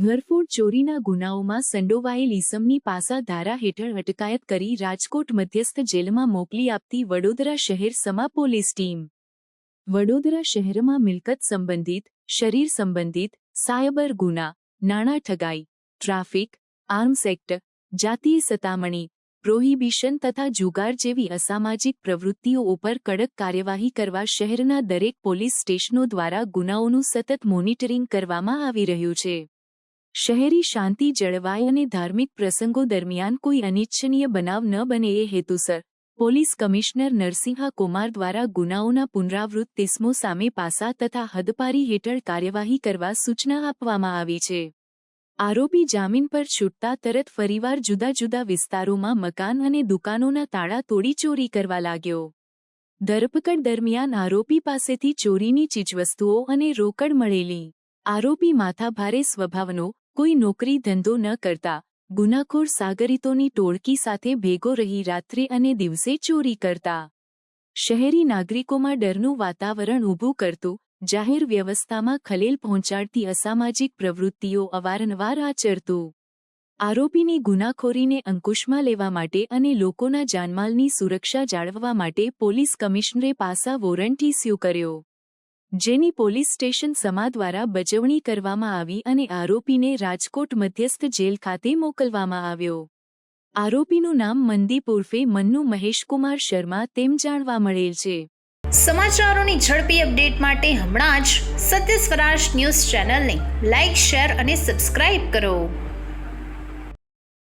ઘરફોડ ચોરીના ગુનાઓમાં સંડોવાયેલ ઈસમની પાસા ધારા હેઠળ અટકાયત કરી રાજકોટ મધ્યસ્થ જેલમાં મોકલી આપતી વડોદરા શહેર સમા પોલીસ ટીમ. વડોદરા શહેરમાં મિલકત સંબંધિત, શરીર સંબંધિત, સાયબર ગુના, નાણાં ઠગાઈ, ટ્રાફિક, આર્મ્સ એક્ટ, જાતીય સતામણી, પ્રોહિબિશન તથા જુગાર જેવી અસામાજિક પ્રવૃત્તિઓ ઉપર કડક કાર્યવાહી કરવા શહેરના દરેક પોલીસ સ્ટેશનો દ્વારા ગુનાઓનું સતત મોનિટરિંગ કરવામાં આવી રહ્યું છે. શહેરી શાંતિ જળવાય અને ધાર્મિક પ્રસંગો દરમિયાન કોઈ અનિચ્છનીય બનાવ ન બને એ હેતુસર. પોલીસ કમિશનર નરસિંહા કુમાર દ્વારા ગુનાઓના પુનરાવૃત્ત તિસ્મો સામે પાસા તથા હદપારી હેઠળ કાર્યવાહી કરવા સૂચના આપવામાં આવી છે. આરોપી જામીન પર છૂટતા તરત ફરીવાર જુદા જુદા વિસ્તારોમાં મકાન અને દુકાનોના તાળા તોડી ચોરી કરવા લાગ્યો. ધરપકડ દરમિયાન આરોપી પાસેથી ચોરીની ચીજવસ્તુઓ અને રોકડ મળેલી. આરોપી માથાભારે સ્વભાવનો કોઈ નોકરી ધંધો ન કરતા, ગુનાખોર સાગરીતોની ટોળકી સાથે ભેગો રહી રાત્રે અને દિવસે ચોરી કરતા. શહેરી નાગરિકોમાં ડરનું વાતાવરણ ઊભું કરતું, જાહેર વ્યવસ્થામાં ખલેલ પહોંચાડતી અસામાજિક પ્રવૃત્તિઓ અવારનવાર આચરતું. આરોપીની ગુનાખોરીને અંકુશમાં લેવા માટે અને લોકોના જાનમાલની સુરક્ષા જાળવવા માટે પોલીસ કમિશનરે પાસા વોરંટ ઇસ્યુ કર્યો. જેની પોલીસ સ્ટેશન સમા દ્વારા બજવણી કરવામાં આવી અને આરોપીને રાજકોટ મધ્યસ્થ જેલ ખાતે મોકલવામાં આવ્યો. આરોપીનું નામ મંદી ઉર્ફે મન્નુ મહેશકુમાર શર્મા તેમ જાણવા મળેલ છે. સમાચારોની ઝડપી અપડેટ માટે હમણાં જ સત્ય સ્વરાજ ન્યૂઝ ચેનલને લાઇક શેર અને સબસ્ક્રાઇબ કરો.